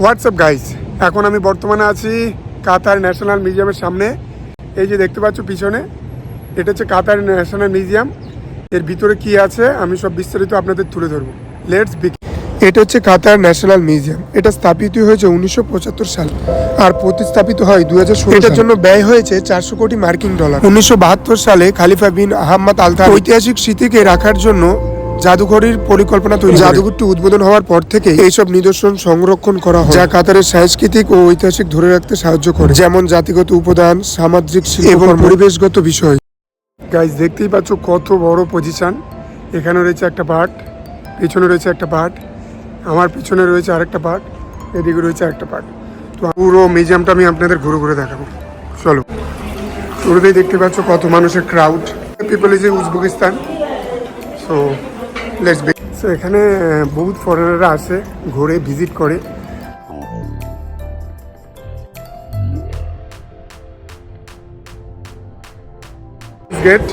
WhatsApp guys এখন আমি বর্তমানে আছি কাতার ন্যাশনাল মিউজিয়ামের সামনে। এই যে দেখতে পাচ্ছ পিছনে এটা হচ্ছে কাতার ন্যাশনাল মিউজিয়াম। এর ভিতরে কি আছে আমি সব বিস্তারিত আপনাদের তুলে ধরবো। লেটস বিগ এটা হচ্ছে কাতার ন্যাশনাল মিউজিয়াম। এটা স্থাপিত হয়েছে উনিশশো পঁচাত্তর সাল আর প্রতিস্থাপিত হয় দু হাজার এটার জন্য ব্যয় হয়েছে চারশো কোটি মার্কিন ডলার। উনিশশো বাহাত্তর সালে খালিফা বিন আহম্মদ আলতা ঐতিহাসিক স্মৃতিকে রাখার জন্য জাদুঘরের পরিকল্পনা তৈরি জাদুঘরটি উদ্বোধন হওয়ার পর থেকে এইসব নিদর্শন সংরক্ষণ করা হয়। যা কাতারের সাংস্কৃতিক ও ঐতিহাসিক ধরে রাখতে সাহায্য করে। যেমন জাতিগত উপাদান সামাজিক এবং পরিবেশগত বিষয়। গাইজ দেখতেই পাচ্ছ কত বড় পজিশন এখানে রয়েছে একটা পার্ট পিছনে রয়েছে একটা পার্ট আমার পিছনে রয়েছে আরেকটা পার্ট এদিকে রয়েছে আরেকটা পার্ট তো পুরো মিউজিয়ামটা আমি আপনাদের ঘুরে ঘুরে দেখাবো। চলো। শুরুতেই দেখতে পাচ্ছ কত মানুষের crowd people is Uzbekistan so be so এখানে বহুত ফরেনাররা আসে, ঘুরে ভিজিট করে। গেট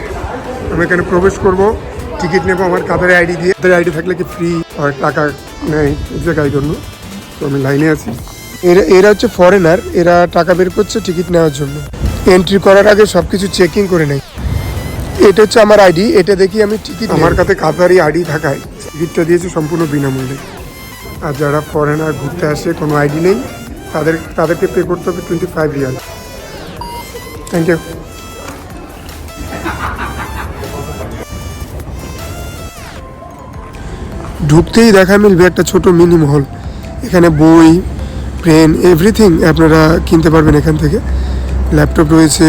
আমি এখানে প্রবেশ করব। টিকিট নেব আমার কাতারে আইডি দিয়ে। কাতারে আইডি থাকলে কি ফ্রি আর টাকা নেয় জায়গায় জন্য। তো আমি লাইনে আছি। এরা এরা হচ্ছে ফরেনার এরা টাকা বের করছে টিকিট নেওয়ার জন্য। এন্ট্রি করার আগে সব কিছু চেকিং করে নেয়। এটা হচ্ছে আমার আইডি এটা দেখি আমি টিকিট আমার কাছে কাতারি আইডি থাকায় টিকিটটা দিয়েছে সম্পূর্ণ বিনামূল্যে। আর যারা ফরেনার ঘুরতে আসে কোনো আইডি নেই। তাদের তাদেরকে পে করতে হবে twenty five riyal thank you ঢুকতেই দেখা মিলবে একটা ছোট মিনি মহল। এখানে বই পেন এভরিথিং আপনারা কিনতে পারবেন এখান থেকে। ল্যাপটপ রয়েছে।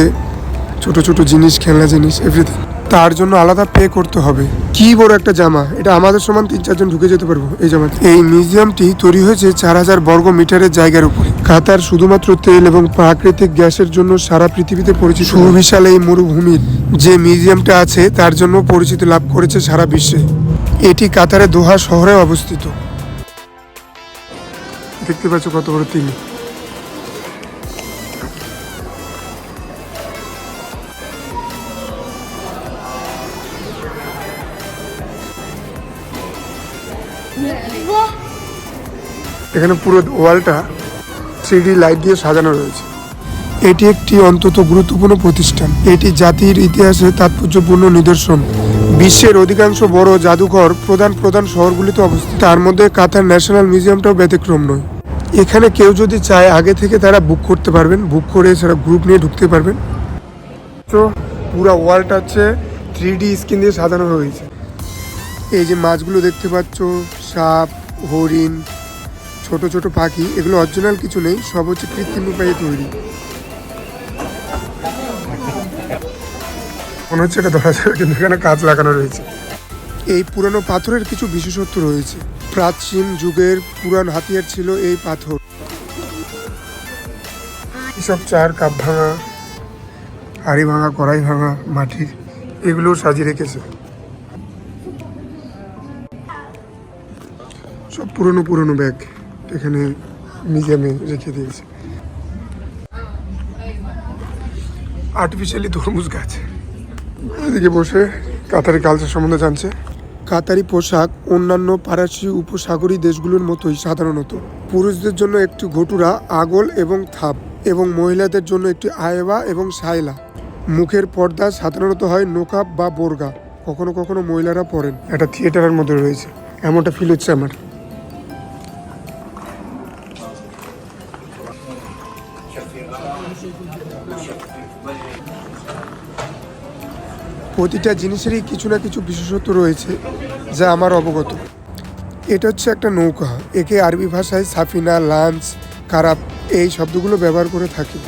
ছোট ছোট জিনিস, খেলনা জিনিস এভরিথিং তার জন্য আলাদা পে করতে হবে। কি বড় একটা জামা, এটা আমাদের সমান তিন, চারজন ঢুকে যেতে পারব এই জামাতে। এই মিউজিয়ামটি তৈরি হয়েছে চার হাজার বর্গ মিটারের জায়গার উপরে। কাতার শুধুমাত্র তেল এবং প্রাকৃতিক গ্যাসের জন্য সারা পৃথিবীতে পরিচিত। সুবিশাল এই মরুভূমির যে মিউজিয়ামটা আছে, তার জন্য পরিচিতি লাভ করেছে সারা বিশ্বে। এটি কাতারের দোহা শহরে অবস্থিত। দেখতে পাচ্ছ কত বড় তিনি এখানে পুরো ওয়ালটা থ্রি লাইট দিয়ে সাজানো রয়েছে। এটি একটি অন্তত গুরুত্বপূর্ণ প্রতিষ্ঠান। এটি জাতির ইতিহাসে তাৎপর্যপূর্ণ নিদর্শন। বিশ্বের অধিকাংশ বড় জাদুঘর প্রধান প্রধান শহরগুলিতে অবস্থিত। তার মধ্যে কাতার ন্যাশনাল মিউজিয়ামটাও ব্যতিক্রম নয়। এখানে কেউ যদি চায় আগে থেকে তারা বুক করতে পারবেন, বুক করে সেটা গ্রুপ নিয়ে ঢুকতে পারবেন। তো পুরো ওয়ালটা হচ্ছে থ্রি ডি স্ক্রিন দিয়ে সাজানো হয়েছে। এই যে মাছগুলো দেখতে পাচ্ছ সাপ, হরিণ, ছোট ছোট পাখি, এগুলো অরিজিনাল কিছু নেই, সব হচ্ছে কৃত্রিম উপায়ে তৈরি। মনে হচ্ছে এটা ধরা যাবে, কিন্তু এখানে কাজ লাগানো রয়েছে। এই পুরানো পাথরের কিছু বিশেষত্ব রয়েছে। প্রাচীন যুগের পুরান হাতিয়ার ছিল এই পাথর। এসব চার কাপ ভাঙা হাড়ি ভাঙা, কড়াই ভাঙা, মাটির এগুলো সাজিয়ে রেখেছে। পুরনো পুরনো ব্যাগ এখানে মিউজিয়ামে রেখে দিয়েছে। আর্টিফিশিয়ালি তরমুজ গাছ। এদিকে বসে কাতারি কালচার সম্বন্ধে জানছে। কাতারি পোশাক অন্যান্য পারাসি উপসাগরী দেশগুলোর মতোই সাধারণত। পুরুষদের জন্য একটি ঘটুরা আগল এবং থাপ এবং মহিলাদের জন্য একটি আয়েবা এবং সাইলা মুখের পর্দা সাধারণত হয় নোকাপ বা বোরগা। কখনো কখনো মহিলারা পরেন। একটা থিয়েটারের মধ্যে রয়েছে। এমনটা ফিল হচ্ছে আমার। প্রতিটা জিনিসেরই কিছু না কিছু বিশেষত্ব রয়েছে যা আমার অবগত। এটা হচ্ছে একটা নৌকা। একে আরবি ভাষায় সাফিনা লাঞ্চ কারাপ এই শব্দগুলো ব্যবহার করে থাকি।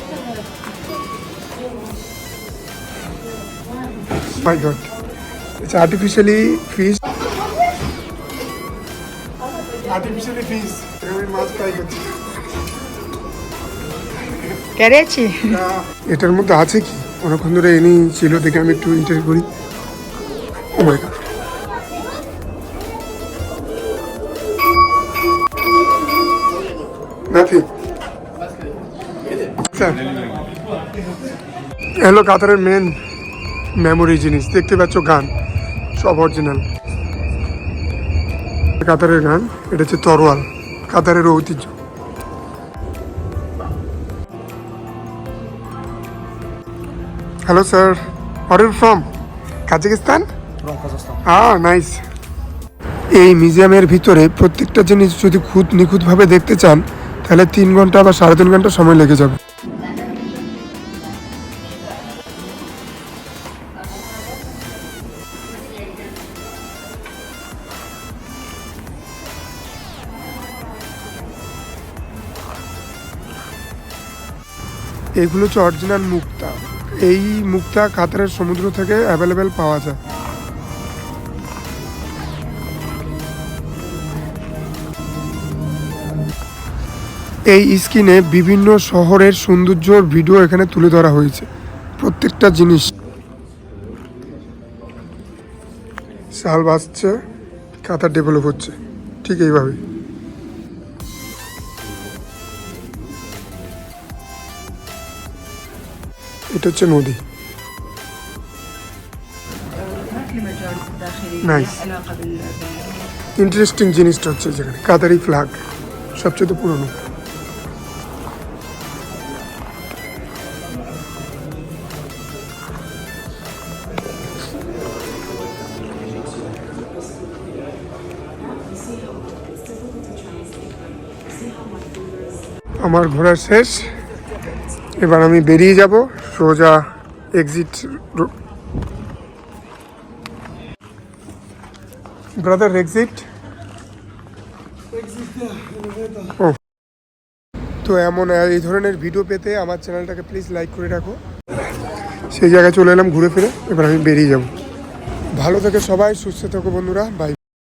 My god it's artificially fish artificially fish আমি মাছ ফ্রাই করছি এটার মধ্যে আছে কি? অনেকক্ষণ ধরে এনে ছিল দেখে আমি একটু ইন্টারভিউ করি। Oh nothing sir. হ্যালো কাতারের মেন মেমোরি জিনিস। দেখতে পাচ্ছ গান, সব অরিজিনাল কাতারের গান, এটা হচ্ছে তরোয়াল কাতারের ঐতিহ্য। Hello sir you from Kazakhstan from? Kazakhstan. Nice এই মিউজিয়ামের ভিতরে প্রত্যেকটা জিনিস যদি খুদ নিখুঁতভাবে দেখতে চান তাহলে তিন ঘণ্টা বা সাড়ে তিন ঘণ্টা সময় লেগে যাবে। এগুলো হচ্ছে অরিজিনাল মুক্তা। এই মুক্তা কাতারের সমুদ্র থেকে অ্যাভেলেবেল পাওয়া যায়। এই স্ক্রিনে বিভিন্ন শহরের সৌন্দর্যর ভিডিও এখানে তুলে ধরা হয়েছে। প্রত্যেকটা জিনিস শাল বাঁচছে, কাতার ডেভেলপ হচ্ছে। ঠিক এইভাবে এটা হচ্ছে নদী। ইন্টারেস্টিং জিনিসটা হচ্ছে যেখানে কাতারি ফ্ল্যাগ সবচেয়ে পুরনো। আমার ঘোরা শেষ। এবার আমি বেরিয়ে যাব, সোজা এক্সিট ব্রাদার এক্সিট ও তো এমন এই ধরনের ভিডিও পেতে আমার চ্যানেলটাকে প্লিজ লাইক করে রাখো। সেই জায়গায় চলে এলাম ঘুরে ফিরে, এবার আমি বেরিয়ে যাব। ভালো থেকে সবাই, সুস্থ থাকো বন্ধুরা বাই